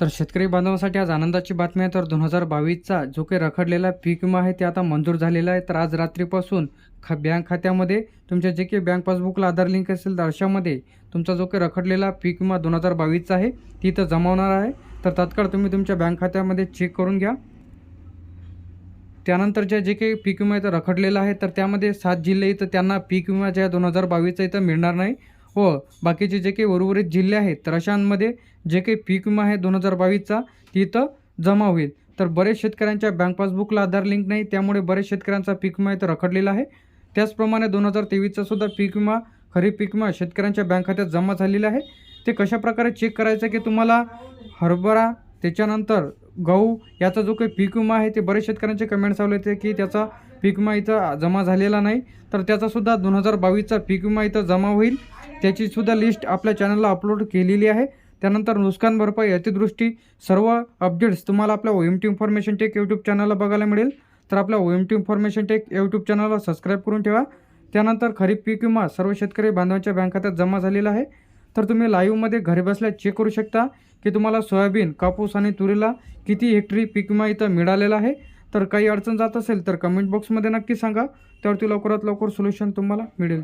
तर शेतकरी बांधवांसाठी आज आनंदाची बातमी आहे. तर दोन हजार बावीसचा जो काही रखडलेला पीक विमा आहे ते आता मंजूर झालेला आहे. तर आज रात्रीपासून ख बँक खात्यामध्ये तुमच्या जे काही बँक पासबुकला आधार लिंक असेल तर अशामध्ये तुमचा जो काही रखडलेला पीक विमा दोन हजार बावीसचा आहे ती इथं जमावणार आहे. तर तात्काळ तुम्ही तुमच्या बँक खात्यामध्ये चेक करून घ्या. त्यानंतर जे जे काही पीक विमा इथं रखडलेला आहे तर त्यामध्ये सात जिल्हे इथं त्यांना पीक विमा ज्या दोन हजार बावीसचा इथं मिळणार नाही. व बाकीचे जे काही उर्वरित जिल्हे आहेत तर अशांमध्ये जे काही पीक विमा आहे दोन हजार बावीसचा ती इथं जमा होईल. तर बरेच शेतकऱ्यांच्या बँक पासबुकला आधार लिंक नाही त्यामुळे बरेच शेतकऱ्यांचा पीक विमा इथं रखडलेला आहे. त्याचप्रमाणे दोन हजार तेवीसचा सुद्धा पीक विमा खरीप पीक विमा शेतकऱ्यांच्या बँक खात्यात जमा झालेला आहे. ते कशाप्रकारे चेक करायचं की तुम्हाला हरभरा त्याच्यानंतर गहू याचा जो काही पीक विमा आहे ते बरेच शेतकऱ्यांचे कमेंट्स आले होते की त्याचा पीक विमा इथं जमा झालेला नाही. तर त्याचासुद्धा दोन हजार बावीसचा पीक विमा इथं जमा होईल. त्याचीसुद्धा लिस्ट आपल्या चॅनलला अपलोड केलेली आहे. त्यानंतर नुकसान भरपाई अतिदृष्टी सर्व अपडेट्स तुम्हाला आपल्या O M T information tech YouTube चॅनलला बघायला मिळेल. तर आपल्या O M T information tech YouTube चॅनलला सबस्क्राईब करून ठेवा. त्यानंतर खरीप पीक विमा सर्व शेतकरी बांधवांच्या बँक खात्यात जमा झालेला आहे. तर तुम्ही लाईव्हमध्ये घरी बसल्या चेक करू शकता की तुम्हाला सोयाबीन कापूस आणि तुरीला किती हेक्टरी पीक विमा इथं मिळालेला आहे. तर काही अडचण जात असेल तर कमेंट बॉक्समध्ये नक्की सांगा. त्यावरती लवकरात लवकर सोल्युशन तुम्हाला मिळेल.